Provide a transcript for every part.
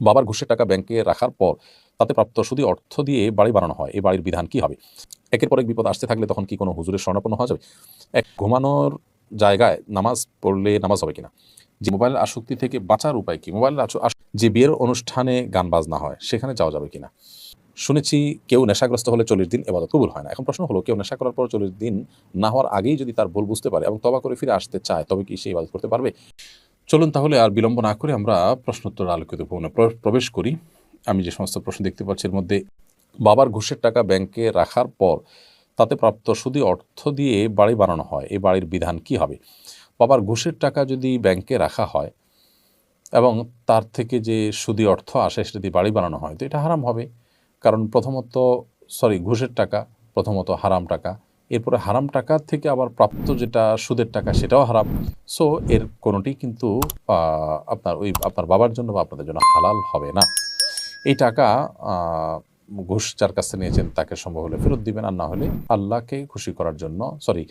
বাবার ঘুষের টাকা ব্যাংকে রাখার পর তাতে প্রাপ্ত সুদী অর্থ দিয়ে বাড়ি বানানো হয়। এই বাড়ির বিধান কি হবে? একের পর এক বিপদ আসতে থাকলে তখন কি কোনো হুজুরের স্বর্ণাপন্ন হওয়া যাবে? এক, ঘুমানোর জায়গায় নামাজ পড়লে নামাজ হবে কিনা? যে মোবাইলের আসক্তি থেকে বাঁচার উপায় কি? মোবাইলের আস- যে বিয়ের অনুষ্ঠানে গান বাজনা হয়, সেখানে যাওয়া যাবে কিনা? শুনেছি কেউ নেশাগ্রস্ত হলে চল্লিশ দিন এবাদত কবুল হয় না। এখন প্রশ্ন হলো, কেউ নেশা করার পর চল্লিশ দিন না হওয়ার আগেই যদি তার ভুল বুঝতে পারে এবং তবা করে ফিরে আসতে চায়, তবে কি সে ইবাদত করতে পারবে? চলুন তাহলে আর বিলম্ব না করে আমরা প্রশ্নোত্তর আলোকিত ভবনে প্র- প্রবেশ করি। আমি যে সমস্ত প্রশ্ন দেখতে পাচ্ছি এর মধ্যে, বাবার ঘুষের টাকা ব্যাংকে রাখার পর তাতে প্রাপ্ত সুদী অর্থ দিয়ে বাড়ি বানানো হয়। এই বাড়ির বিধান কি হবে? বাবার ঘুষের টাকা যদি ব্যাংকে রাখা হয় এবং তার থেকে যে সুদী অর্থ আসে সেটা দিয়ে বাড়ি বানানো হয়, তো এটা হারাম হবে। কারণ প্রথমত, সরি, ঘুষের টাকা, প্রথমত হারাম টাকা। এরপরে হারাম টাকা থেকে আবার প্রাপ্ত যেটা সুদের টাকা সেটাও হারাম। সো এর কোনোটি কিন্তু আপনার ওই, আপনার বাবার জন্য বা আপনাদের জন্য হালাল হবে না। এই টাকা ঘুষ যার কাছে নিয়েছেন তাকে সম্ভব হলে ফেরত দিবেন, আর না হলে আল্লাহকে খুশি করার জন্য সরি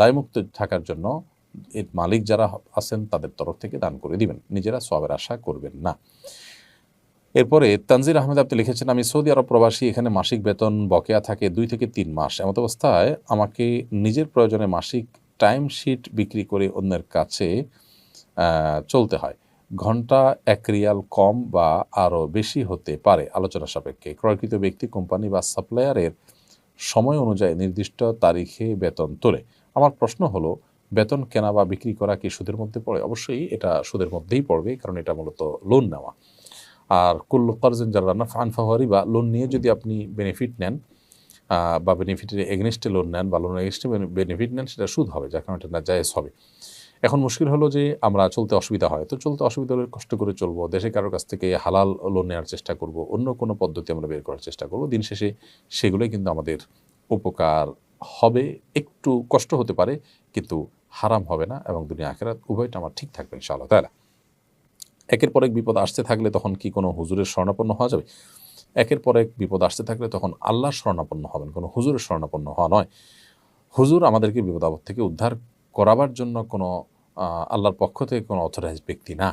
দায়মুক্ত থাকার জন্য এর মালিক যারা আছেন তাদের তরফ থেকে দান করে দিবেন। নিজেরা সবের আশা করবেন না। এরপরে তানজির আহমেদ আপনি লিখেছেন, আমি সৌদি আরব প্রবাসী, এখানে মাসিক বেতন বকেয়া থাকে দুই থেকে তিন মাস। এমত অবস্থায় আমাকে নিজের প্রয়োজনে মাসিক টাইম শিট বিক্রি করে অন্যের কাছে চলতে হয়। ঘণ্টা এক রিয়াল কম বা আরও বেশি হতে পারে। আলোচনা সাপেক্ষে, ক্রয়কৃত ব্যক্তি, কোম্পানি বা সাপ্লায়ারের সময় অনুযায়ী নির্দিষ্ট তারিখে বেতন তোলে। আমার প্রশ্ন হলো, বেতন কেনা বা বিক্রি করা কি সুদের মধ্যে পড়ে? অবশ্যই এটা সুদের মধ্যেই পড়বে, কারণ এটা মূলত লোন নেওয়া। আর কুল্লু কার্জেন যারা রান্না আনফাওয়ারি বা লোন নিয়ে যদি আপনি বেনিফিট নেন বা বেনিফিটের এগেনস্টে লোন নেন, বা লোনের এগেনস্টে বেনিফিট নেন, সেটা সুদ হবে, যার কারণে এটা না জায়েজ হবে। এখন মুশকিল হলো যে আমরা চলতে অসুবিধা হয়, তো চলতে অসুবিধা হলে কষ্ট করে চলবো, দেশে কারোর কাছ থেকে হালাল লোন নেওয়ার চেষ্টা করব, অন্য কোনো পদ্ধতি আমরা বের করার চেষ্টা করব, দিন শেষে সেগুলোই কিন্তু আমাদের উপকার হবে, একটু কষ্ট হতে পারে, কিন্তু হারাম হবে না, এবং দুনিয়া আখেরাত উভয়টা আমার ঠিক থাকবে ইনশাআল্লাহ। তালা একের পর এক বিপদ আসতে থাকলে তখন কি কোনো হুজুরের স্বর্ণাপন্ন হওয়া যাবে? একের পর এক বিপদ আসতে থাকলে তখন আল্লাহর স্বর্ণাপন্ন হবেন, কোনো হুজুরের স্বর্ণাপন্ন হওয়া নয়। হুজুর আমাদেরকে বিপদ আপদ থেকে উদ্ধার করাবার জন্য কোনো আল্লাহর পক্ষ থেকে কোনো অথরাইজ ব্যক্তি না।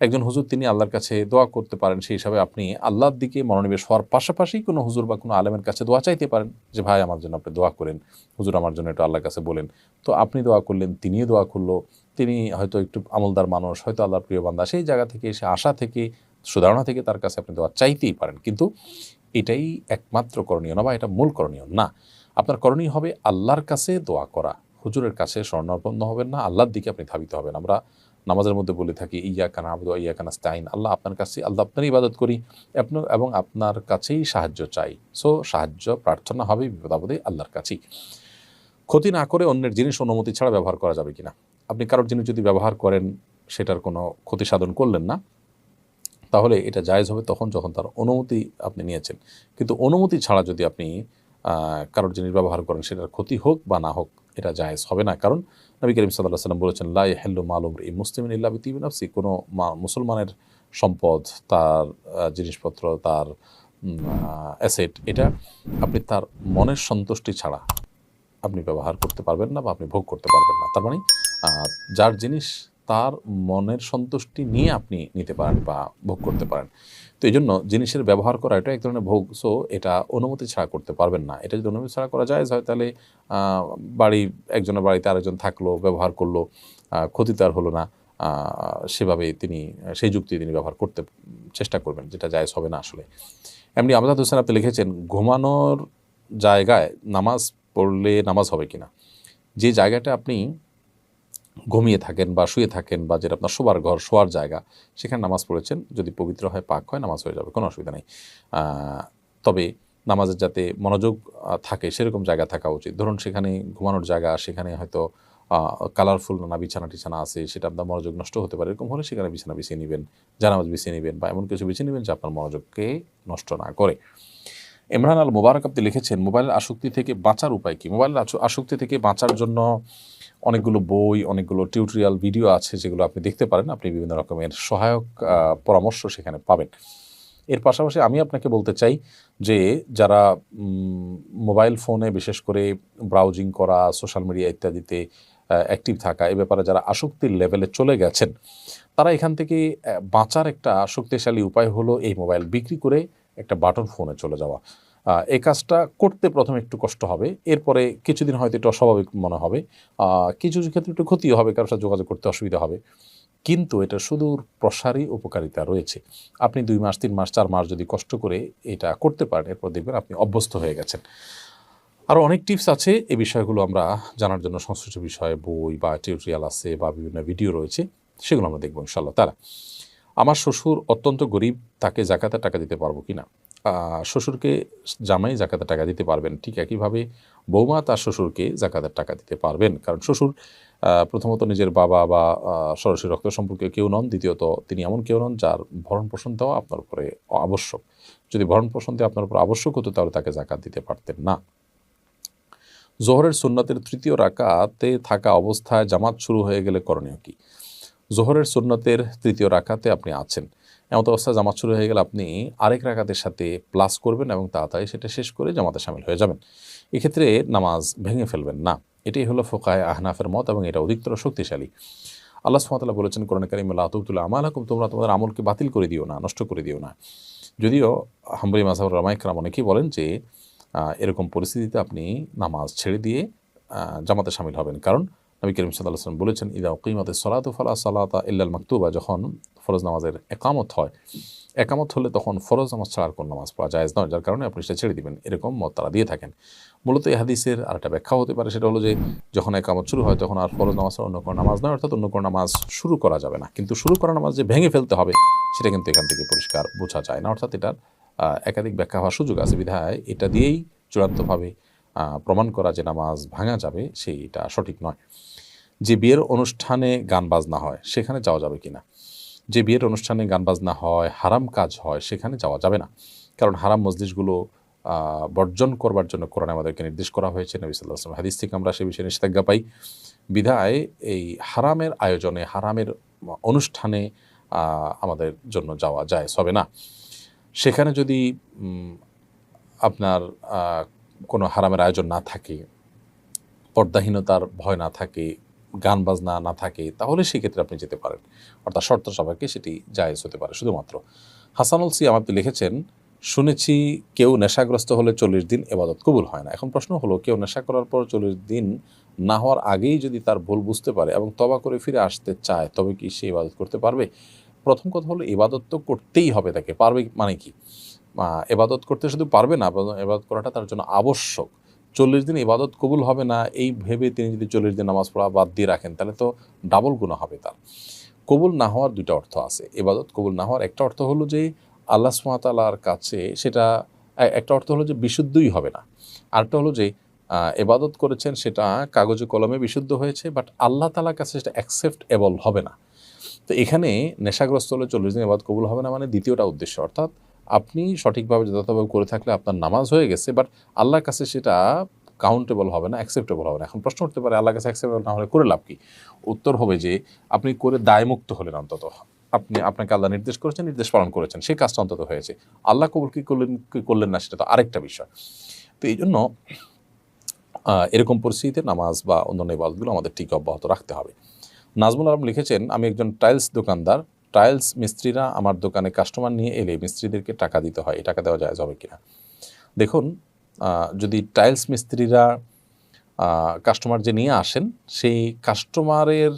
একজন হুজুর তিনি আল্লাহর কাছে দোয়া করতে পারেন, সেই হিসাবে আপনি আল্লাহর দিকে মনোনিবেশ হওয়ার পাশাপাশি কোনো হুজুর বা কোনো আলেমের কাছে দোয়া চাইতে পারেন যে, ভাই, আমার জন্য আপনি দোয়া করেন। হুজুর আমার জন্য একটু আল্লাহর কাছে বলেন। তো আপনি দোয়া করলেন, তিনিও দোয়া করল। তিনি হয়তো একটু আমলদার মানুষ, হয়তো আল্লাহর প্রিয় বান্দা, সেই জায়গা থেকে এসে আশা থেকে, সুধারণা থেকে তার কাছে আপনি দোয়া চাইতেই পারেন। কিন্তু এটাই একমাত্র করণীয় না বা এটা মূল করণীয় না। আপনার করণীয় হবে আল্লাহর কাছে দোয়া করা। হুজুরের কাছে স্বর্ণাপন্ন হবেন না, আল্লাহর দিকে আপনি ধাবিত হবেন। আমরা নামাজের মধ্যে বলে থাকি ইয়া কানা আবদ ইয়া কানা স্তাইন আল্লাহ আপনার কাছে, আল্লাহ আপনার ইবাদত করি আপনার এবং আপনার কাছেই সাহায্য চাই। সো, সাহায্য, প্রার্থনা হবে বিপদাবদে আল্লাহর কাছেই। ক্ষতি না করে অন্যের জিনিস অনুমতি ছাড়া ব্যবহার করা যাবে কিনা? আপনি কারোর জিনিস যদি ব্যবহার করেন, সেটার কোনো ক্ষতি সাধন করলেন না, তাহলে এটা জায়েজ হবে তখন যখন তার অনুমতি আপনি নিয়েছেন। কিন্তু অনুমতি ছাড়া যদি আপনি কারোর জিনিস ব্যবহার করেন, সেটার ক্ষতি হোক বা না হোক এটা জায়েজ হবে না। কারণ নবী করিম সাল্লাহ সাল্লাম বলেছেন লাই হেল্লু মালুম এই মুসলিম ইল্লা বিতিবিন নফসি। কোনো মুসলমানের সম্পদ, তার জিনিসপত্র, তার অ্যাসেট এটা আপনি তার মনের সন্তুষ্টি ছাড়া আপনি ব্যবহার করতে পারবেন না বা আপনি ভোগ করতে পারবেন না। তার মানে যার জিনিস তার মনের সন্তুষ্টি নিয়ে আপনি নিতে পারেন বা ভোগ করতে পারেন। তো এই জন্য জিনিসের ব্যবহার করা, এটা এক ধরনের ভোগ। সো এটা অনুমতি ছাড়া করতে পারবেন না। এটা যদি অনুমতি ছাড়া করা যায় হয় তাহলে বাড়ি, একজনের বাড়িতে আরেকজন থাকল, ব্যবহার করল ক্ষতি তার হলো না। সেভাবে তিনি, সেই যুক্তি তিনি ব্যবহার করতে চেষ্টা করবেন, যেটা জায়জ হবে না আসলে। এমনি আমজাদ হোসেন আপনি লিখেছেন, ঘুমানোর জায়গায় নামাজ পড়লে নামাজ হবে কিনা? যে জায়গাটা আপনি ঘুমিয়ে থাকেন বা শুয়ে থাকেন বা যেটা আপনার শোবার ঘর, শোয়ার জায়গা, সেখানে নামাজ পড়েছেন। যদি পবিত্র হয়, পাক হয়, নামাজ হয়ে যাবে, কোনো অসুবিধা নেই। তবে নামাজের যাতে মনোযোগ থাকে, সেরকম জায়গা থাকা উচিত। ধরুন সেখানে ঘুমানোর জায়গা, সেখানে হয়তো কালারফুল নানা বিছানা টিছানা আছে, সেটা আপনার মনোযোগ নষ্ট হতে পারে। এরকম হলে সেখানে বিছানা বিছিয়ে নেবেন, জানামাজ বিছিয়ে নেবেন বা এমন কিছু বিছিয়ে নেবেন যা আপনার মনোযোগকে নষ্ট না করে। ইমরান আল মোবারক আপনি লিখেছেন, মোবাইলের আসক্তি থেকে বাঁচার উপায় কি? মোবাইলের আসক্তি থেকে বাঁচার জন্য অনেকগুলো বই, অনেকগুলো টিউটোরিয়াল ভিডিও আছে যেগুলো আপনি দেখতে পারেন। আপনি বিভিন্ন রকমের সহায়ক পরামর্শ সেখানে পাবেন। এর পাশাপাশি আমি আপনাকে বলতে চাই যে, যারা মোবাইল ফোনে বিশেষ করে ব্রাউজিং করা সোশ্যাল মিডিয়া ইত্যাদিতে অ্যাক্টিভ থাকা, এ ব্যাপারে যারা আসক্তির লেভেলে চলে গেছেন, তারা এখান থেকে বাঁচার একটা শক্তিশালী উপায় হলো এই মোবাইল বিক্রি করে একটা বাটন ফোনে চলে যাওয়া। এই কাজটা করতে প্রথমে একটু কষ্ট হবে। এরপরে কিছুদিন হয়তো এটা অস্বাভাবিক মনে হবে। কিছু কিছু ক্ষেত্রে একটু ক্ষতিও হবে কারোর সাথে যোগাযোগ করতে অসুবিধা হবে। কিন্তু এটা সুদূর প্রসারী উপকারিতা রয়েছে। আপনি দুই মাস, তিন মাস, চার মাস যদি কষ্ট করে এটা করতে পারেন, এরপর দেখবেন আপনি অভ্যস্ত হয়ে গেছেন। আরও অনেক টিপস আছে। এই বিষয়গুলো আমরা জানার জন্য সংশ্লিষ্ট বিষয়ে বই বা টিউটোরিয়াল আছে বা বিভিন্ন ভিডিও রয়েছে, সেগুলো আমরা দেখব ইনশাল্লাহ তারা আমার শ্বশুর অত্যন্ত গরিব, তাকে জাকাতে টাকা দিতে পারব কি না শ্বশুরকে জামাই জাকাতের টাকা দিতে পারবেন। ঠিক একইভাবে বৌমা তার শ্বশুরকে জাকাতের টাকা দিতে পারবেন। কারণ শ্বশুর প্রথমত নিজের বাবা বা সরাসরি রক্ত সম্পর্কে কেউ নন, দ্বিতীয়ত তিনি এমন কেউ নন যার ভরণ পোষণ দেওয়া আপনার উপরে আবশ্যক। যদি ভরণ পোষণ দেওয়া আপনার উপর আবশ্যক হতো তাহলে তাকে জাকাত দিতে পারতেন না। জোহরের সুন্নতের তৃতীয় রাকাতে থাকা অবস্থায় জামাত শুরু হয়ে গেলে করণীয় কি? জোহরের সুন্নতের তৃতীয় রাকাতে আপনি আছেন। এমত অবস্থায় জামাত শুরু হয়ে গেলে আপনি আরেক রাকাতের সাথে প্লাস করবেন এবং তাড়াতাড়ি সেটা শেষ করে জামাতে সামিল হয়ে যাবেন। এক্ষেত্রে নামাজ ভেঙে ফেলবেন না। এটাই হলো ফোকায় আহনাফের মত এবং এটা অধিকতর শক্তিশালী। আল্লাহ সুমতাল্লাহ বলেছেন, কোরআন কারিম আতুবতুল্লাহ আমাল হাকুম তোমরা তোমাদের আমলকে বাতিল করে দিও না, নষ্ট করে দিও না। যদিও হাম্বরি মাসাবর রামাইকরাম অনেকেই বলেন যে এরকম পরিস্থিতিতে আপনি নামাজ ছেড়ে দিয়ে জামাতে সামিল হবেন। কারণ নবী করিম সাল্লাহ সাল্লাম বলেছেন, ইদা কিমাতে সলাত ফালা সালাতা ইল্লাল মাকতুবা যখন ফরজ নামাজের একামত হয়, একামত হলে তখন ফরজ নামাজ ছাড়ার কোন নামাজ পড়া যায় নয়, যার কারণে আপনি সেটা ছেড়ে দিবেন। এরকম মত তারা দিয়ে থাকেন। মূলত এই হাদিসের আর একটা ব্যাখ্যা হতে পারে, সেটা হলো যে যখন একামত শুরু হয়, তখন আর ফরজ নামাজ ছাড়া অন্য কোনো নামাজ নয়, অর্থাৎ অন্য কোনো নামাজ শুরু করা যাবে না। কিন্তু শুরু করা নামাজ যে ভেঙে ফেলতে হবে, সেটা কিন্তু এখান থেকে পরিষ্কার বোঝা যায় না। অর্থাৎ এটার একাধিক ব্যাখ্যা হওয়ার সুযোগ আছে বিধায় এটা দিয়েই চূড়ান্তভাবে প্রমাণ করা যে নামাজ ভাঙা যাবে, সেইটা সঠিক নয়। যে বিয়ের অনুষ্ঠানে গান বাজনা হয়, সেখানে যাওয়া যাবে কিনা? যে বিয়ের অনুষ্ঠানে গান বাজনা হয়, হারাম কাজ হয়, সেখানে যাওয়া যাবে না। কারণ হারাম মসজিদগুলো বর্জন করবার জন্য কোরআন আমাদেরকে নির্দেশ করা হয়েছে। নবী সাল্লাহ আসলাম হাদিস থেকে আমরা সে বিষয়ে নিষেধাজ্ঞা পাই। বিধায় এই হারামের আয়োজনে, হারামের অনুষ্ঠানে আমাদের জন্য যাওয়া যায়, সবে না। সেখানে যদি আপনার কোনো হারামের আয়োজন না থাকে, পর্দাহীনতার ভয় না থাকে গান বাজনা না থাকে, তাহলে সেক্ষেত্রে আপনি যেতে পারেন। অর্থাৎ শর্ত সাপেক্ষে সেটি জায়েজ হতে পারে শুধুমাত্র। হাসানুল সিয়াম আপনি লিখেছেন, শুনেছি কেউ নেশাগ্রস্ত হলে চল্লিশ দিন এবাদত কবুল হয় না। এখন প্রশ্ন হলো, কেউ নেশা করার পর চল্লিশ দিন না হওয়ার আগেই যদি তার ভুল বুঝতে পারে এবং তবা করে ফিরে আসতে চায়, তবে কি সে ইবাদত করতে পারবে? প্রথম কথা হলো ইবাদত তো করতেই হবে তাকে। পারবে মানে কি? এবাদত করতে শুধু পারবে না এবাদত করাটা তার জন্য আবশ্যক। চল্লিশ দিন ইবাদত কবুল হবে না, এই ভেবে তিনি যদি চল্লিশ দিন নামাজ পড়া বাদ দিয়ে রাখেন, তাহলে তো ডাবল গুণা হবে তার। কবুল না হওয়ার দুইটা অর্থ আছে। এবাদত কবুল না হওয়ার একটা অর্থ হলো যে, আল্লাহ সুমাতালার কাছে সেটা একটা অর্থ হলো যে বিশুদ্ধই হবে না। আরেকটা হলো যে এবাদত করেছেন সেটা কাগজে কলমে বিশুদ্ধ হয়েছে বাট আল্লাহ তালার কাছে সেটা অ্যাকসেপ্টেবল হবে না। তো এখানে নেশাগ্রস্ত হলে চল্লিশ দিন এবাদ কবুল হবে না মানে দ্বিতীয়টা উদ্দেশ্য, অর্থাৎ আপনি সঠিকভাবে যথাযথভাবে করে থাকলে আপনার নামাজ হয়ে গেছে বাট আল্লাহর কাছে সেটা কাউন্টেবল হবে না অ্যাকসেপ্টেবল হবে না। এখন প্রশ্ন উঠতে পারে, আল্লাহর কাছে অ্যাকসেপ্টেবল না হলে করে লাভ কি? উত্তর হবে যে, আপনি করে দায়মুক্ত হলেন অন্তত। আপনি, আপনাকে আল্লাহ নির্দেশ করেছেন, নির্দেশ পালন করেছেন, সেই কাজটা অন্তত হয়েছে। আল্লাহ কবুল কি করলেন কি করলেন না সেটা তো আরেকটা বিষয়। তো এই জন্য এরকম পরিস্থিতিতে নামাজ বা অন্যান্য ইবাদতগুলো আমাদের ঠিক অব্যাহত রাখতে হবে। নাজমুল আলম লিখেছেন, আমি একজন টাইলস দোকানদার টাইলস মিস্ত্রিরা আমার দোকানে কাস্টমার নিয়ে এলে মিস্ত্রিদেরকে টাকা দিতে হয়, এই টাকা দেওয়া যায় হবে কিনা। দেখুন যদি টাইলস মিস্ত্রিরা কাস্টমার যে নিয়ে আসেন, সেই কাস্টমারের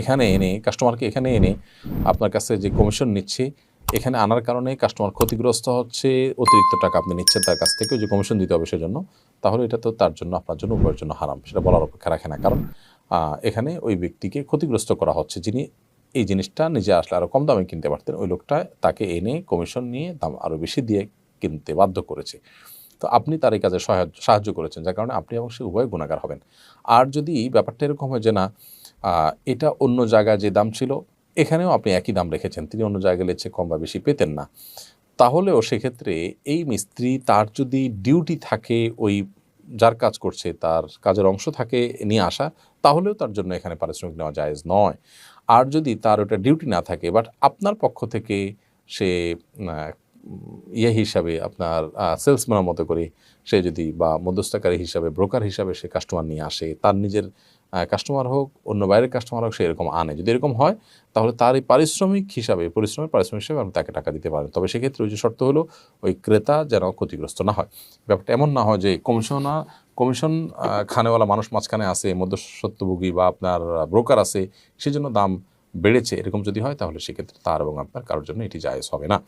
এখানে এনে কাস্টমারকে এখানে এনে আপনার কাছে যে কমিশন নিচ্ছে, এখানে আনার কারণে কাস্টমার ক্ষতিগ্রস্ত হচ্ছে, অতিরিক্ত টাকা আপনি নিচ্ছেন তার কাছ থেকে যে কমিশন দিতে হবে সেজন্য, তাহলে এটা তো তার জন্য, আপনার জন্য উভয়ের জন্য হারাম, সেটা বলার অপেক্ষা রাখে না। কারণ এখানে ওই ব্যক্তিকে ক্ষতিগ্রস্ত করা হচ্ছে, যিনি এই জিনিসটা নিজে আসলে আরও কম দামে কিনতে পারতেন। ওই লোকটা তাকে এনে কমিশন নিয়ে দাম আরও বেশি দিয়ে কিনতে বাধ্য করেছে। তো আপনি তার এই কাজে সহায়- সাহায্য করেছেন, যার কারণে আপনি এবং সে উভয় গুণাগার হবেন। আর যদি ব্যাপারটা এরকম হয় যে না এটা অন্য জায়গায় যে দাম ছিল, এখানেও আপনি একই দাম রেখেছেন, তিনি অন্য জায়গায় লেছে কম বা বেশি পেতেন না। তাহলেও সেক্ষেত্রে এই মিস্ত্রি তার যদি ডিউটি থাকে, ওই যার কাজ করছে, তার কাজের অংশ থাকে নিয়ে আসা, তাহলেও তার জন্য এখানে পারিশ্রমিক নেওয়া জায়েজ নয়। আর যদি তার ওটা ডিউটি না থাকে বাট আপনার পক্ষ থেকে সে ইয়ে হিসাবে আপনার সেলসম্যানের মতো করে সে যদি বা মধ্যস্থকারী হিসাবে ব্রোকার হিসাবে সে কাস্টমার নিয়ে আসে, তার নিজের কাস্টমার হোক, অন্য বাইরের কাস্টমার হোক, সে এরকম আনে। যদি এরকম হয়, তাহলে তার এই পারিশ্রমিক হিসাবে, পরিশ্রমের পারিশ্রমিক হিসাবে আপনি তাকে টাকা দিতে পারেন। তবে সেক্ষেত্রে ওই যে শর্ত হলো, ওই ক্রেতা যেন ক্ষতিগ্রস্ত না হয়। ব্যাপারটা এমন না হয় যে কমিশনা কমিশন খানেওয়ালা মানুষ মাঝখানে আছে, মধ্যস্বত্বভোগী বা আপনার ব্রোকার আছে, সেজন্য দাম বেড়েছে। এরকম যদি হয় তাহলে সেক্ষেত্রে তার এবং আপনার কারোর জন্য এটি জায়েজ হবে না।